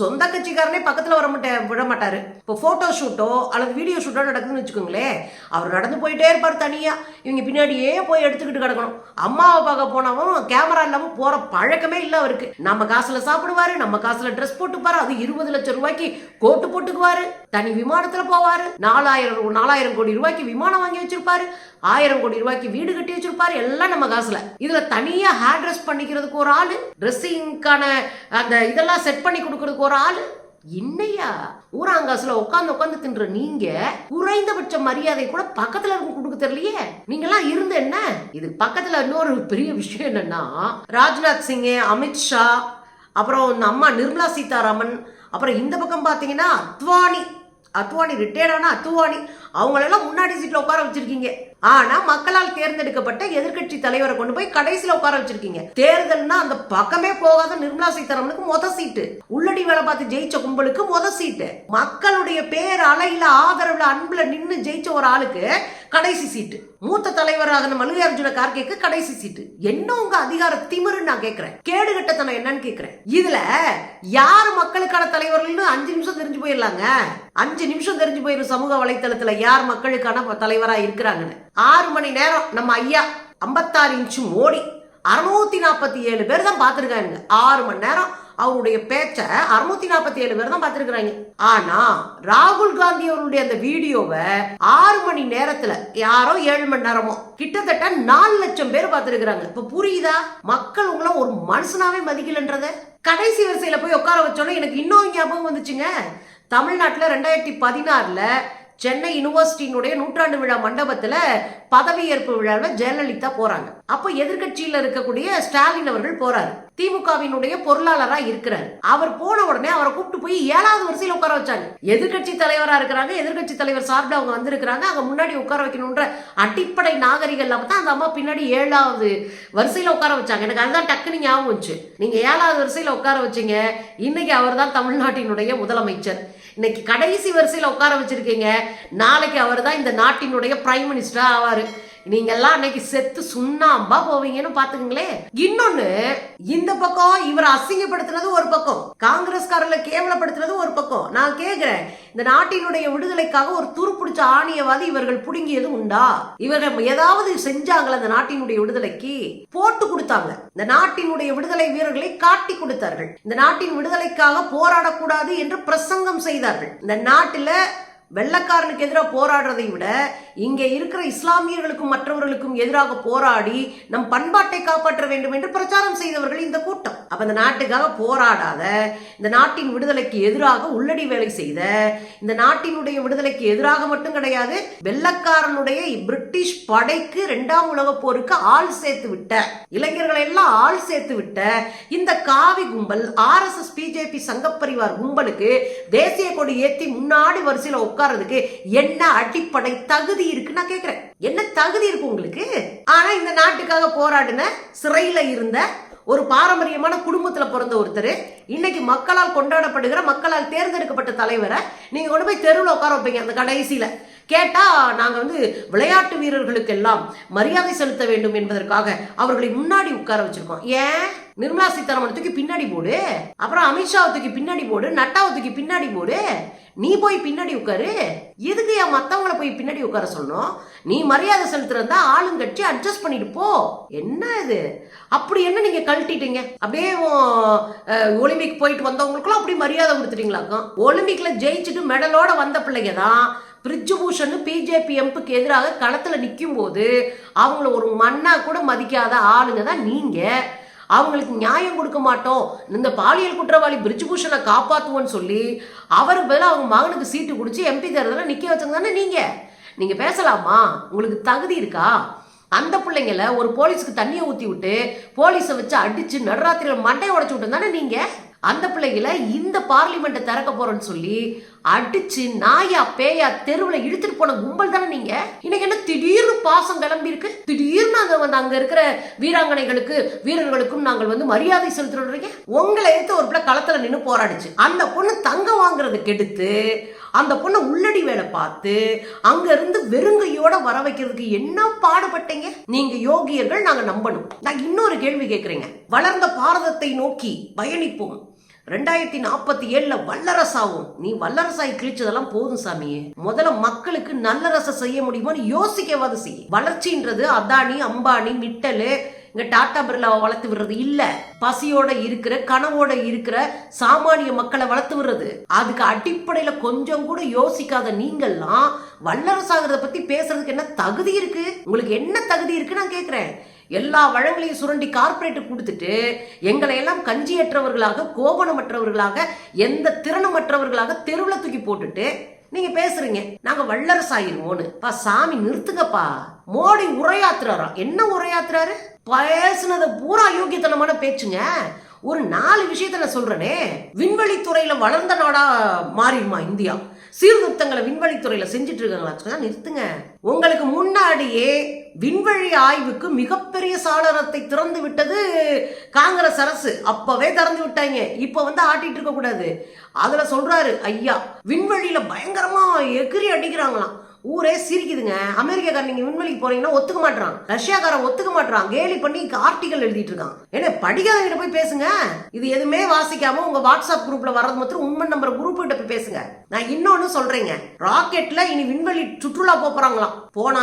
சொந்த கட்சிக்காரனே பக்கத்தில் வர மாட்டே விட மாட்டார். இப்போ ஃபோட்டோ ஷூட்டோ அல்லது வீடியோ ஷூட்டோ நடக்குதுன்னு வச்சுக்கோங்களேன் அவர் நடந்து போயிட்டே இருப்பார் தனியாக இவங்க பின்னாடியே போய் எடுத்துக்கிட்டு கிடக்கணும். அம்மாவை பார்க்க போனவன் கேமரா இல்லாமல் போகிற பழக்கமே இல்லை அவருக்கு. நம்ம காசில் சாப்பிடுவாரு நம்ம காசில் ட்ரெஸ் போட்டுப்பாரு அது இருபது லட்சம் ரூபாய்க்கு கோட்டு போட்டுக்குவாரு. தனி விமானத்தில் போவார். நாலாயிரம் நாலாயிரம் கோடி ரூபாய்க்கு விமானம் வாங்கி வச்சிருப்பாரு. ஆயிரம் கோடி ரூபாய்க்கு வீடு கட்டி வச்சிருப்பாரு எல்லாம் நம்ம காசுல. இதுல தனியா ஹேர் ட்ரெஸ் பண்ணிக்கிறதுக்கு ஒரு ஆளு ட்ரெஸ்ஸிங்கான அந்த இதெல்லாம் செட் பண்ணி கொடுக்கறதுக்கு ஒரு ஆளு. என்னையா? ஊராங்காசுல உட்காந்து உட்காந்து தின்ற நீங்க குறைந்தபட்ச மரியாதை கூட பக்கத்துல இருக்கும் கொடுக்க தெரியலையே. நீங்கெல்லாம் இருந்து என்ன? இது பக்கத்துல இன்னொரு பெரிய விஷயம் என்னன்னா ராஜ்நாத் சிங் அமித்ஷா அப்புறம் இந்த அம்மா நிர்மலா சீதாராமன் அப்புறம் இந்த பக்கம் பாத்தீங்கன்னா அத்வானி. அத்வானி ரிட்டையர்டான அத்வானி. அவங்களெல்லாம் முன்னாடி சீட்ல உட்கார வச்சிருக்கீங்க. ஆனா மக்களால் தேர்ந்தெடுக்கப்பட்ட எதிர்க்கட்சி தலைவரை கொண்டு போய் கடைசியில உட்கார வச்சிருக்கீங்க. தேர்தல்னா அந்த பக்கமே போகாத நிர்மலா சீதாராமனுக்கு மொத சீட்டு உள்ளடி வேலை பார்த்து ஜெயிச்ச கும்பலுக்கு மொத சீட்டு மக்களுடைய பேர் அலையில ஆதரவுல அன்புல நின்னு ஜெயிச்ச ஒரு ஆளுக்கு கடைசி சீட்டு மூத்த தலைவராக மல்லிகார்ஜுன கார்கேக்கு கடைசி சீட்டு என்ன உங்க அதிகார திமிருன்னு நான் கேக்குறேன். கேடு கட்டத்தனம் என்னன்னு கேக்குறேன். இதுல யார் மக்களுக்கான தலைவர்கள்னு அஞ்சு நிமிஷம் தெரிஞ்சு போயிடலாங்க. அஞ்சு நிமிஷம் தெரிஞ்சு போயிடும் சமூக வலைத்தளத்துல யார் மக்களுக்கான தலைவரா இருக்கிறாங்கன்னு? ஆறு மணி நேரம் நம்ம ஐயா ஐம்பத்தாறு இன்ச்சு மோடி அறுநூத்தி நாற்பத்தி ஏழு பேர் தான் பார்த்துருக்காங்க. ஆறு மணி நேரம் அவருடைய பேச்ச அறுநூத்தி நாற்பத்தி ஏழு பேர் தான் பார்த்துருக்காங்க ஆனா ராகுல் காந்தி அவருடைய அந்த வீடியோவை ஆறு மணி நேரத்துல யாரோ ஏழு மணி நேரமோ கிட்டத்தட்ட நாலு லட்சம் பேர் பார்த்துருக்குறாங்க. இப்ப புரியுதா? மக்கள் உங்களை ஒரு மனுஷனாவே மதிக்கலன்றத? கடைசி வரிசையில போய் உட்கார வச்சோன்னே எனக்கு இன்னொரு ஞாபகம் வந்துச்சுங்க. தமிழ்நாட்டில் ரெண்டாயிரத்தி பதினாறுல சென்னை யூனிவர்சிட்டியினுடைய நூற்றாண்டு விழா மண்டபத்தில் பதவியேற்பு விழாவில் ஜெயலலிதா போகிறாங்க அப்போ எதிர்கட்சியில் இருக்கக்கூடிய ஸ்டாலின் அவர்கள் போகிறாரு திமுகவினுடைய பொருளாளரா இருக்கிறார். அவர் போன உடனே அவரை கூப்பிட்டு போய் ஏழாவது வரிசையில் உட்கார வச்சாங்க எதிர்க்கட்சி தலைவரா இருக்கிறாங்க எதிர்க்கட்சி தலைவர் சார்பில் அவங்க வந்திருக்கிறாங்க அங்க முன்னாடி உட்கார வைக்கணுன்ற அடிப்படை நாகரிகம் தான் அந்த அம்மா பின்னாடி ஏழாவது வரிசையில் உட்கார வச்சாங்க. எனக்கு அதுதான் டக்குன்னு ஞாபகம் வந்துச்சு. நீங்க ஏழாவது வரிசையில் உட்கார வச்சீங்க. இன்னைக்கு அவர் தான் தமிழ்நாட்டினுடைய முதலமைச்சர். இன்னைக்கு கடைசி வரிசையில் உட்கார வச்சிருக்கீங்க. நாளைக்கு அவர் தான் இந்த நாட்டினுடைய பிரைம் மினிஸ்டர் ஆவார். நீங்கெல்லாம் அன்னைக்கு செத்து சுண்ணாம்பா போவீங்கன்னு பாத்துக்கங்களேன் இன்னொன்னு இந்த பக்கம் இவர் அசிங்கப்படுத்துனது ஒரு பக்கம். காங்கிரஸ்காரர்ல கேவலப்படுத்துனது ஒரு பக்கம். நான் கேக்குறேன் இந்த நாட்டினுடைய விடுதலைக்காக ஒரு துருப்பிடிச்ச ஆணியவாதி இவர்கள் புடுங்கியது உண்டா? இவர்கள் ஏதாவது செஞ்சாங்களா இந்த நாட்டினுடைய விடுதலைக்கு? போட்டு கொடுத்தாங்க. இந்த நாட்டினுடைய விடுதலை வீரர்களை காட்டி கொடுத்தார்கள். இந்த நாட்டின் விடுதலைக்காக போராடக்கூடாது என்று பிரசங்கம் செய்தார்கள். இந்த நாட்டில் வெள்ளக்காரனுக்கு எதிராக போராடுறதை விட இங்கே இருக்கிற இஸ்லாமியர்களுக்கும் மற்றவர்களுக்கும் எதிராக போராடி நம் பண்பாட்டை காப்பாற்ற வேண்டும் என்று பிரச்சாரம் செய்தவர்கள் இந்த கூட்டம். அப்போ இந்த நாட்டுக்காக போராடாத இந்த நாட்டின் விடுதலைக்கு எதிராக உள்ளடி வேலை செய்த இந்த நாட்டினுடைய விடுதலைக்கு எதிராக மட்டும் கிடையாது வெள்ளக்காரனுடைய பிரிட்டிஷ் படைக்கு இரண்டாம் உலக போருக்கு ஆள் சேர்த்து விட்ட இளைஞர்களை எல்லாம் ஆள் சேர்த்து விட்ட இந்த காவி கும்பல் R S S BJP Sangh Parivar கும்பலுக்கு தேசிய கொடி ஏற்றி முன்னாடி வரிசையில உட்கார்றதுக்கு என்ன அடிப்படை தகுதி இருக்கு நான் கேக்குறேன். என்ன தகுதி இருக்கு உங்களுக்கு? ஆனா இந்த நாட்டுக்காக போராடின சிறையில இருந்த ஒரு பாரம்பரியமான குடும்பத்துல பிறந்த ஒருத்தர் இன்னைக்கு மக்களால் கொண்டாடப்படுகிற மக்களால் தேர்ந்தெடுக்கப்பட்ட தலைவரை நீங்க கொண்டு போய் தெருவில் உட்கார வைப்பீங்க அந்த கடைசியில. கேட்டா நாங்க வந்து விளையாட்டு வீரர்களுக்கெல்லாம் மரியாதை செலுத்த வேண்டும் என்பதற்காக அவர்களை முன்னாடி உட்கார வச்சிருக்கோம். ஏன்? நிர்மலா சீதாராமன் தூக்கி பின்னாடி போடு. அப்புறம் அமித்ஷாவை தூக்கி பின்னாடி போடு. நட்டாவை தூக்கி பின்னாடி போடு. நீ போய் பின்னாடி உட்காரு. எதுக்கு என் மத்தவங்கள போய் பின்னாடி உட்கார சொல்லணும்? நீ மரியாதை செலுத்துறதா ஆளுங்கட்சி அட்ஜஸ்ட் பண்ணிட்டு போ. என்ன இது? அப்படி என்ன நீங்க கழட்டிட்டீங்க? அப்படியே ஒலிம்பிக் போயிட்டு வந்தவங்களுக்குலாம் அப்படி மரியாதை கொடுத்துட்டீங்களாக்கும் ஒலிம்பிக்ல ஜெயிச்சுட்டு மெடலோட வந்த பிள்ளைங்க தான் பிரிஜ்பூஷன் பிஜேபி எம்புக்கு எதிராக களத்துல நிற்கும் போது அவங்கள ஒரு மண்ணா கூட மதிக்காத ஆளுங்க தான் நீங்க. அவங்களுக்கு நியாயம் கொடுக்க மாட்டோம். இந்த பாலியல் குற்றவாளி பிரிஜ்பூஷனை காப்பாற்றுவோன்னு சொல்லி அவருக்கு பதிலாக அவங்க மகனுக்கு சீட்டு குடிச்சு எம்பி தேர்தலில் நிற்க வச்சவங்க தானே நீங்கள் நீங்கள் பேசலாமா? உங்களுக்கு தகுதி இருக்கா? அந்த பிள்ளைங்கள ஒரு போலீஸுக்கு தண்ணியை ஊற்றி விட்டு போலீஸை வச்சு அடித்து நடுராத்திரியில் மண்டையை உடச்சி விட்டு தானே நீங்கள் அந்த பிள்ளைகளை இந்த பார்லிமெண்ட்டை திறக்க போகிறோன்னு சொல்லி அடிச்சு நாயா பேயா தெருவுல இழுத்துட்டு போன கும்பல் தானே நீங்க? இன்னைக்கு என்ன திடீர்னு பாசம் கிளம்பி இருக்கு திடீர்னு அங்க வந்து அங்க இருக்கிற வீராங்கனைகளுக்கு வீரர்களுக்கும் நாங்கள் வந்து மரியாதை செலுத்துறோம் உங்களை எடுத்து ஒரு பிள்ளை களத்துல நின்று போராடிச்சு. அந்த பொண்ணு தங்கம் வாங்குறதுக்கு எடுத்து அந்த பொண்ணை உள்ளடி வேலை பார்த்து அங்க இருந்து வெறுங்கையோட வர வைக்கிறதுக்கு என்ன பாடுபட்டீங்க? நீங்க யோகியர்கள் நாங்க நம்பணும். நான் இன்னொரு கேள்வி கேட்கிறேங்க வளர்ந்த பாரதத்தை நோக்கி பயணிப்போம். ரெண்டாயிரத்தி நாற்பத்தி ஏழுல வல்லரசாகும் நீ வல்லரசாய் கிழிச்சதெல்லாம் போதும் சாமி முதல்ல மக்களுக்கு நல்லரசை செய்ய முடியுமான்னு யோசிக்கவாது செய்ய வளர்ச்சின்றது அதானி அம்பானி மிட்டலு இங்க டாடா பிர்லாவை வளர்த்து விடுறது இல்ல. பசியோட இருக்கிற கனவோட இருக்கிற சாமானிய மக்களை வளர்த்து விடுறது. அதுக்கு அடிப்படையில கொஞ்சம் கூட யோசிக்காத நீங்கள்லாம் வல்லரசாகிறத பத்தி பேசுறதுக்கு என்ன தகுதி இருக்கு? உங்களுக்கு என்ன தகுதி இருக்கு நான் கேக்குறேன். எல்லா வளங்களையும் சுரண்டி கார்ப்பரேட்டு கொடுத்துட்டு எங்களை எல்லாம் கஞ்சியற்றவர்களாக கோபனமற்றவர்களாக எந்த திறனமற்றவர்களாக தெருவில் தூக்கி போட்டுட்டு நீங்க பேசுறீங்க. நாங்க வல்லரசாயிருவோன்னு. பா சாமி நிறுத்துங்கப்பா. மோடி உரையாத்துறாராம் என்ன உரையாத்துறாரு? பேசுனதை பூரா அயோக்கியத்தனமான பேச்சுங்க. ஒரு நாலு விஷயத்த நான் சொல்றேனே. விண்வெளித்துறையில வளர்ந்த நாடா மாறிடுமா இந்தியா? சீர்திருத்தங்களை விண்வெளி துறையில செஞ்சுட்டு இருக்காங்களா நிறுத்துங்க. உங்களுக்கு முன்னாடியே விண்வெளி ஆய்வுக்கு மிகப்பெரிய சாளரத்தை திறந்து விட்டது காங்கிரஸ் அரசு. அப்பவே திறந்து விட்டாங்க. இப்ப வந்து ஆட்டிட்டு இருக்க கூடாது. அதுல சொல்றாரு ஐயா விண்வெளியில பயங்கரமா எகிரி அடிக்கிறாங்களாம். ஊரே சிரிக்குதுங்க. அமெரிக்காக்காரன் நீங்க விண்வெளிக்கு போறீங்கன்னா ஒத்துக்க மாட்டான் ரஷ்யாக்காரன் ஒத்துக்க மாட்டான் கேலி பண்ணி ஆர்டிகல் எழுதிட்டு இருக்கான். என்ன படிக்காதவங்க போய் பேசுங்க. இது எதுவுமே வாசிக்காம உங்க வாட்ஸ்அப் குரூப்ல வர்றது மாத்திரம் உண்மை நம்பர் குரூப் கிட்ட போய் பேசுங்க. நான் இன்னொன்னு சொல்றேங்க. ராக்கெட்ல இனி விண்வெளி சுற்றுலா போறாங்களாம். போன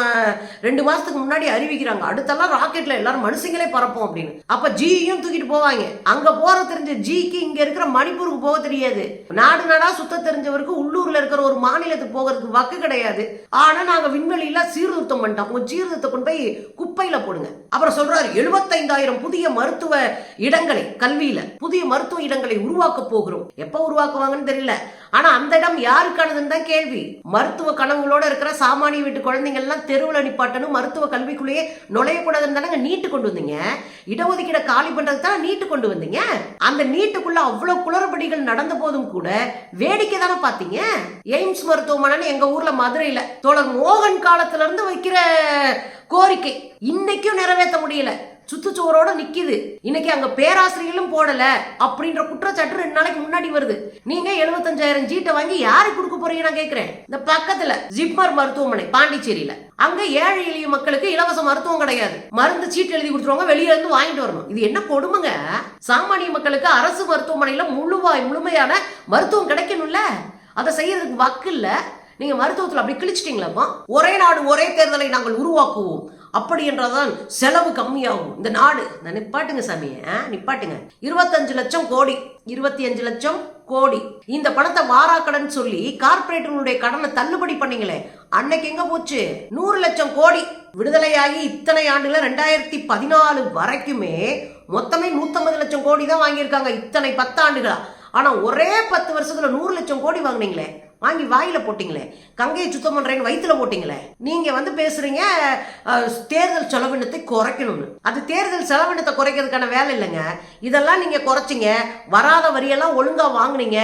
ரெண்டு மாசத்துக்கு முன்னாடி அறிவிக்கிறாங்க. அடுத்தெல்லாம் ராக்கெட்ல எல்லாரும் மனுஷங்களே பறப்போம் அப்படின்னு. அப்ப ஜியும் தூக்கிட்டு போவாங்க. அங்க போற தெரிஞ்ச ஜிக்கு இங்க இருக்கிற மணிப்பூருக்கு போக தெரியாது. நாடு நாடா சுத்த தெரிஞ்சவருக்கு உள்ளூர்ல இருக்கிற ஒரு மாநிலத்துக்கு போகிறதுக்கு வக்கு கிடையாது. ஆனால் நாங்கள் விண்வெளியில் சீர்திருத்தம் பண்ணிட்டோம். உங்கள் சீர்திருத்தம் கொண்டு போய் குப்பையில் போடுங்க. அப்புறம் சொல்றாரு எழுபத்தைந்தாயிரம் புதிய மருத்துவ இடங்களை கல்வியில புதிய மருத்துவ இடங்களை உருவாக்க போகிறோம். எப்போ உருவாக்குவாங்கன்னு தெரியல. ஆனா அந்த இடம் யாருக்கானதுன்னு தான் கேள்வி. மருத்துவ கனவுகளோட இருக்கிற சாமானிய வீட்டு குழந்தைங்கள்லாம் தெருவில் நிப்பாட்டணும் மருத்துவ கல்விக்குள்ளேயே நுழையக்கூடாதுன்னு தானே நீட்டு கொண்டு வந்தீங்க. இடஒதுக்கீட காலி பண்றது தான் நீட்டு கொண்டு வந்தீங்க. அந்த நீட்டுக்குள்ள அவ்வளவு குளறுபடிகள் நடந்த போதும் கூட வேடிக்கை தானே பார்த்தீங்க? எய்ம்ஸ் மருத்துவமனைன்னு எங்க ஊர்ல மதுரையில தோழர் மோகன் காலத்துல இருந்து வைக்கிற கோரிக்கை. இன்னைக்கும் நிறைவேற்ற முடியல. சுத்துச்சுவரோட நிக்குது. இன்னைக்கு அங்க பேராசிரியர்களும் போடல. அப்படின்ற குற்றச்சாட்டு ரெண்டு நாளைக்கு முன்னாடி வருது. நீங்க எழுபத்தஞ்சாயிரம் சீட்டை வாங்கி யாருக்கு கொடுக்க போறீங்க நான் கேக்குறேன். இந்த பக்கத்துல ஜிப்மர் மருத்துவமனை பாண்டிச்சேரியில. அங்க ஏழை எளிய மக்களுக்கு இலவச மருத்துவம் கிடையாது. மருந்து சீட்டு எழுதி கொடுத்துருவாங்க வெளியில இருந்து வாங்கிட்டு வரணும். இது என்ன கொடுமைங்க? சாமானிய மக்களுக்கு அரசு மருத்துவமனையில முழுவாய் முழுமையான மருத்துவம் கிடைக்கணும்ல? அதை செய்யறதுக்கு வக்கு இல்லை நீங்க மருத்துவத்தில் அப்படி கிழிச்சிட்டீங்களா ஒரே நாடு ஒரே தேர்தலை நாங்கள் உருவாக்குவோம். அப்படி என்றால்தான் செலவு கம்மியாகும். இந்த நாடு நான் நிப்பாட்டுங்க சாமி ஆ, நிப்பாட்டுங்க. இருபத்தஞ்சு லட்சம் கோடி இருபத்தி அஞ்சு லட்சம் கோடி. இந்த பணத்தை வாராக்கடன் சொல்லி கார்பரேட்டுகளுடைய கடனை தள்ளுபடி பண்ணீங்களே அன்னைக்கு எங்க போச்சு? நூறு லட்சம் கோடி. விடுதலையாகி இத்தனை ஆண்டுல ரெண்டாயிரத்தி பதினாலு வரைக்குமே மொத்தமே நூத்தம்பது லட்சம் கோடி தான் வாங்கியிருக்காங்க இத்தனை பத்தாண்டுகளா. ஆனா ஒரே பத்து வருஷத்துல நூறு லட்சம் கோடி வாங்குனீங்களே. வாங்கி வாயில போட்டிங்களே? கங்கையை சுத்தம் பண்றேன்னு வயிற்றுல போட்டிங்களே? நீங்க வந்து பேசுறீங்க தேர்தல் செலவினத்தை குறைக்கணும்னு. அது தேர்தல் செலவினத்தை குறைக்கிறதுக்கான வேலை இல்லைங்க. இதெல்லாம் நீங்க குறைச்சிங்க. வராத வரியெல்லாம் ஒழுங்கா வாங்குனீங்க.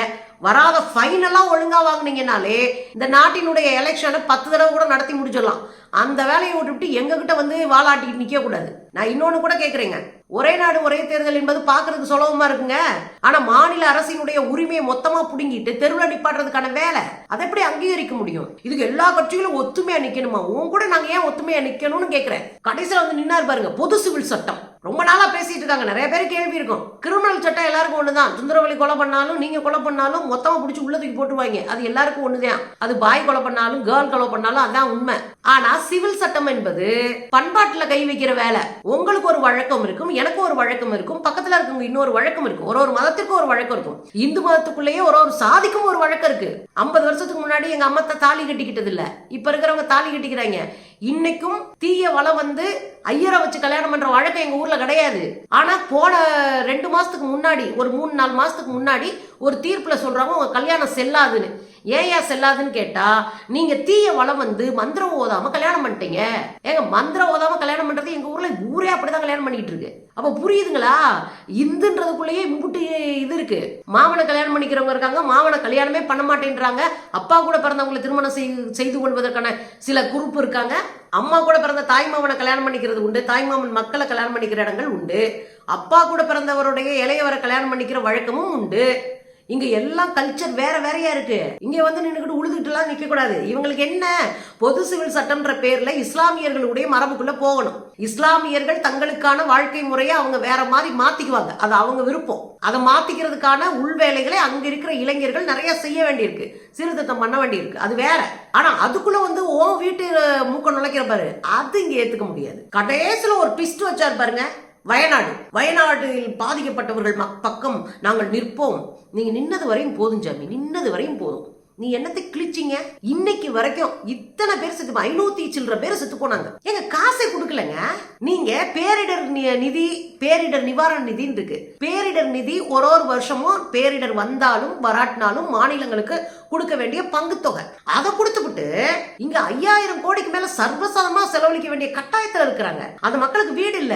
வராத ஃபைன் எல்லாம் வாங்கினீங்கனாலே இந்த நாட்டினுடைய எலெக்ஷனை பத்து தடவை கூட நடத்தி முடிச்சிடலாம். அந்த வேலையை விட்டுவிட்டு எங்ககிட்ட வந்து வாலாட்டிக்கிட்டு நிற்கக்கூடாது நான் இன்னொன்று கூட கேட்குறேங்க ஒரே நாடு ஒரே தேர்தல் என்பது பார்க்கிறதுக்கு சுலபமா இருக்குங்க. ஆனா மாநில அரசினுடைய உரிமையை மொத்தமா புடுங்கிட்டு தெருவில் நிப்பாடுறதுக்கான வேலை அதை எப்படி அங்கீகரிக்க முடியும்? இதுக்கு எல்லா கட்சிகளும் ஒத்துமையா நிக்கணுமா? உன் கூட நாங்க ஏன் ஒத்துமையா நிக்கணும்னு கேக்குறேன். கடைசியில் வந்து நின்னாரு பாருங்க பொது சிவில் சட்டம். ரொம்ப நாளாக பேசிகிட்டு இருக்காங்க. நிறைய பேர் கேள்வி இருக்கும். கிரிமினல் சட்டம் எல்லாருக்கும் தான் சுந்தரவழி கொலை பண்ணாலும் நீங்கள் கொலை பண்ணாலும் மொத்தமாக பிடிச்சி உள்ள தூக்கி போட்டுருவாங்க. அது எல்லாருக்கும் தான் அது பாய் கொலை பண்ணாலும் கேர்ள் கொலை பண்ணாலும் அதுதான் உண்மை. ஆனால் சிவில் சட்டம் என்பது பண்பாட்டில் கை வைக்கிற வேலை. உங்களுக்கு ஒரு வழக்கம் இருக்கும் எனக்கு ஒரு வழக்கம் இருக்கும் பக்கத்தில் இருக்கவங்க இன்னொரு வழக்கம் இருக்கும். ஒரு ஒரு மதத்துக்கும் ஒரு வழக்கம் இருக்கும். இந்து மதத்துக்குள்ளேயே ஒரு ஒரு சாதிக்கும் ஒரு வழக்கம் இருக்கு. ஐம்பது வருஷத்துக்கு முன்னாடி எங்கள் அம்மா தாலி கட்டிக்கிட்டது இல்லை இப்போ இருக்கிறவங்க தாலி கட்டிக்கிறாங்க. இன்னைக்கும் தீய வளம் வந்து ஐயரை வச்சு கல்யாணம் பண்ற வழக்கம் எங்க ஊர்ல கிடையாது. ஆனா போன ரெண்டு மாசத்துக்கு முன்னாடி ஒரு மூணு நாலு மாசத்துக்கு முன்னாடி ஒரு தீர்ப்பில் சொல்கிறாங்க உங்கள் கல்யாணம் செல்லாதுன்னு. ஏன் செல்லாதுன்னு கேட்டால் நீங்கள் தீய வளம் வந்து மந்திரம் ஓதாமல் கல்யாணம் பண்ணிட்டீங்க. ஏங்க மந்திரம் ஓதாமல் கல்யாணம் பண்ணுறது எங்கள் ஊரில் ஊரே அப்படி தான் கல்யாணம் பண்ணிட்டு இருக்கு. அப்போ புரியுதுங்களா? இந்துன்றதுக்குள்ளேயே இம்புட்டு இது இருக்கு. மாமனை கல்யாணம் பண்ணிக்கிறவங்க இருக்காங்க மாமனை கல்யாணமே பண்ண மாட்டேன்றாங்க. அப்பா கூட பிறந்தவங்களை திருமணம் செய்- செய்து கொள்வதற்கான சில குரூப் இருக்காங்க. அம்மா கூட பிறந்த தாய் மாமனை கல்யாணம் பண்ணிக்கிறது உண்டு தாய் மாமன் மக்களை கல்யாணம் பண்ணிக்கிற இடங்கள் உண்டு. அப்பா கூட பிறந்தவருடைய இளையவரை கல்யாணம் பண்ணிக்கிற வழக்கமும் உண்டு. இங்க எல்லாம் கல்ச்சர் வேற வேறையா இருக்கு. இங்க வந்து நின்றுக்கிட்டு உழுதுகிட்டுலாம் நிக்க கூடாது இவங்களுக்கு என்ன? பொது சிவில் சட்டம்ன்ற பேர்ல இஸ்லாமியர்களுடைய மரபுக்குள்ள போகணும். இஸ்லாமியர்கள் தங்களுக்கான வாழ்க்கை முறையை அவங்க வேற மாதிரி மாத்திக்குவாங்க. அது அவங்க விருப்பம். அதை மாத்திக்கிறதுக்கான உள்வேலைகளை அங்க இருக்கிற இளைஞர்கள் நிறைய செய்ய வேண்டியிருக்கு. சீர்திருத்தம் பண்ண வேண்டியிருக்கு. அது வேற. ஆனா அதுக்குள்ள வந்து ஓ வீட்டு மூக்க நுழைக்கிற பாரு. அது இங்க ஏத்துக்க முடியாது. கடைசியில ஒரு ட்விஸ்ட் வச்சார் பாருங்க. வயநாடு. வயநாட்டில் பாதிக்கப்பட்டவர்கள் பக்கம் நாங்கள் நிற்போம். நீங்க நின்னது வரையும் போதும் ஜாமி நின்னது வரையும் போதும். நீ என்னத்தை கிழிச்சிங்க? இன்னைக்கு வரைக்கும் இத்தனை பேர் செத்து ஐநூத்தி சில்லற பேர் செத்து போனாங்க. எங்க காசை கொடுக்கலங்க? நீங்க பேரிடர் நி- நிதி பேரிடர் நிவாரண நிதின்னு இருக்கு. பேரிடர் நிதி ஒரு ஒரு வருஷமும் பேரிடர் வந்தாலும் வராட்டினாலும் மாநிலங்களுக்கு கொடுக்க வேண்டிய பங்கு தொகை அதை கொடுத்துவிட்டு இங்க ஐயாயிரம் கோடிக்கு மேல சர்வசாதமா செலவழிக்க வேண்டிய கட்டாயத்துல இருக்கிறாங்க. அந்த மக்களுக்கு வீடு இல்ல.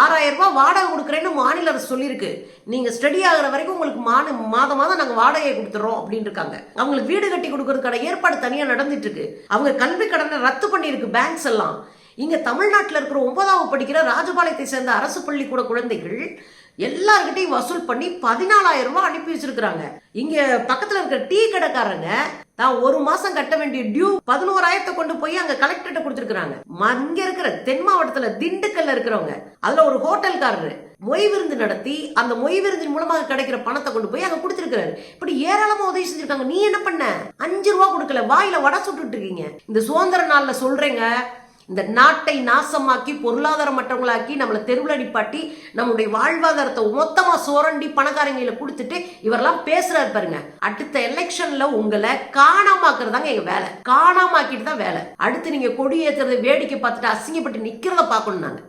ஆறாயிரம் ரூபாய் வாடகை கொடுக்குறேன்னு மாநில அரசு சொல்லியிருக்கு. நீங்க ஸ்டடி ஆகுற வரைக்கும் உங்களுக்கு மான மாதம் மாதம் நாங்க வாடகையை கொடுத்துறோம் அப்படின்னு இருக்காங்க. அவங்களுக்கு வீடு கட்டி கொடுக்கறதுக்கான ஏற்பாடு தனியா நடந்துட்டு இருக்கு. அவங்க கல்வி கடனை ரத்து பண்ணியிருக்கு பேங்க்ஸ் எல்லாம். இங்க தமிழ்நாட்டில் இருக்கிற ஒன்பதாவது படிக்கிற ராஜபாளையத்தை சேர்ந்த அரசு பள்ளிக்கூட குழந்தைகள் எல்லார்கிட்டையும் வசூல் பண்ணி பதினாலாயிரம் ரூபாய் அனுப்பி வச்சிருக்கிறாங்க. இங்க பக்கத்துல இருக்கிற டீ கடைக்காரங்க தான் ஒரு மாசம் கட்ட வேண்டிய டியூ பதினோராயிரத்தை கொண்டு போய் அங்க கலெக்டர்கிட்ட கொடுத்துருக்காங்க இங்க இருக்கிற தென் மாவட்டத்துல திண்டுக்கல்ல இருக்கிறவங்க அதுல ஒரு ஹோட்டல்காரரு மொய் விருந்து நடத்தி அந்த மொய் விருந்தின் மூலமாக கிடைக்கிற பணத்தை கொண்டு போய் அங்க கொடுத்துருக்காரு இப்படி ஏராளமா உதவி செஞ்சிருக்காங்க. நீ என்ன பண்ண? அஞ்சு ரூபா கொடுக்கல. வாயில வடை சுட்டுட்டு இருக்கீங்க. இந்த சுதந்திர நாள்ல சொல்றேங்க. இந்த நாட்டை நாசமாக்கி பொருளாதாரமற்றவங்களாக்கி நம்மளை தெருவில் நிப்பாட்டி நம்மளுடைய வாழ்வாதாரத்தை மொத்தமாக சோரண்டி பணக்காரங்களை கொடுத்துட்டு இவரெல்லாம் பேசுறாரு பாருங்க. அடுத்த எலெக்ஷன்ல உங்களை காணாமாக்குறதாங்க எங்க வேலை. காணாமாக்கிட்டு தான் வேலை. அடுத்து நீங்க கொடி ஏத்துறதை வேடிக்கை பார்த்துட்டு அசிங்கப்பட்டு நிக்கிறத பார்க்கணும் நாங்க